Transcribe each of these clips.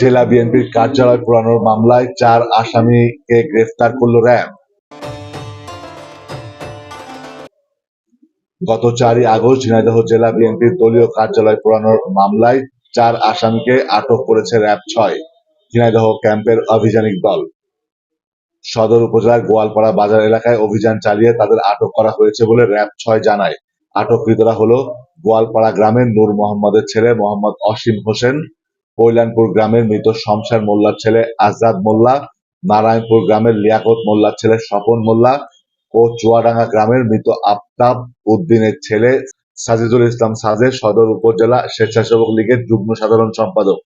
জেলা বিএনপির কার্যালয় পোড়ানোর মামলায় চার আসামিকে গ্রেফতার করল র্যাব। গত চারই আগস্ট ঝিনাইদহ জেলা বিএনপির দলীয় কার্যালয় পোড়ানোর মামলায় চার আসামিকে আটক করেছে র্যাব ছয়, ঝিনাইদহ ক্যাম্পের অভিযানিক দল। সদর উপজেলার গোয়ালপাড়া বাজার এলাকায় অভিযান চালিয়ে তাদের আটক করা হয়েছে বলে র্যাব ছয় জানায়। আটককৃতরা হলো গোয়ালপাড়া গ্রামের নূর মোহাম্মদের ছেলে মোহাম্মদ অসীম হোসেন কল্যাণপুর গ্রামের মৃত শমশার মোল্লার ছেলে আজাদ মোল্লা, নারায়ণপুর গ্রামের লিয়াকত মোল্লার ছেলে স্বপন মোল্লা ও চুয়াডাঙ্গা গ্রামের মৃত আফতাব উদ্দিনের ছেলে সাজিদুল ইসলাম সাজে সদর উপজেলা স্বেচ্ছাসেবক লীগের যুগ্ম সাধারণ সম্পাদক।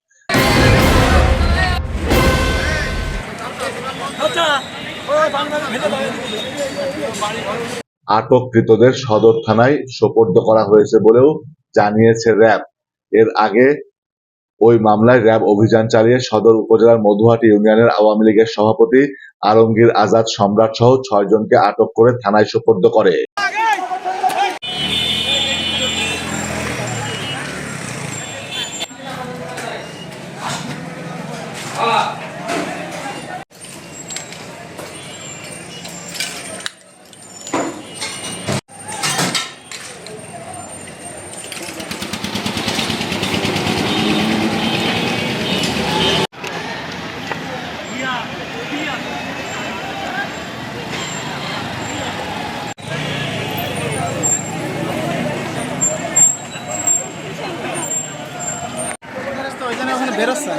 আটককৃতদের সদর থানায় সোপর্দ করা হয়েছে বলেও জানিয়েছে র্যাব। এর আগে ওই মামলায় র্যাব অভিযান চালিয়ে সদর উপজেলার মধুহাটি ইউনিয়নের আওয়ামী লীগের সভাপতি আলমগীর আজাদ সম্রাট সহ ছয়জনকে আটক করে থানায় সোপর্দ করে। বেরোচ্ছে।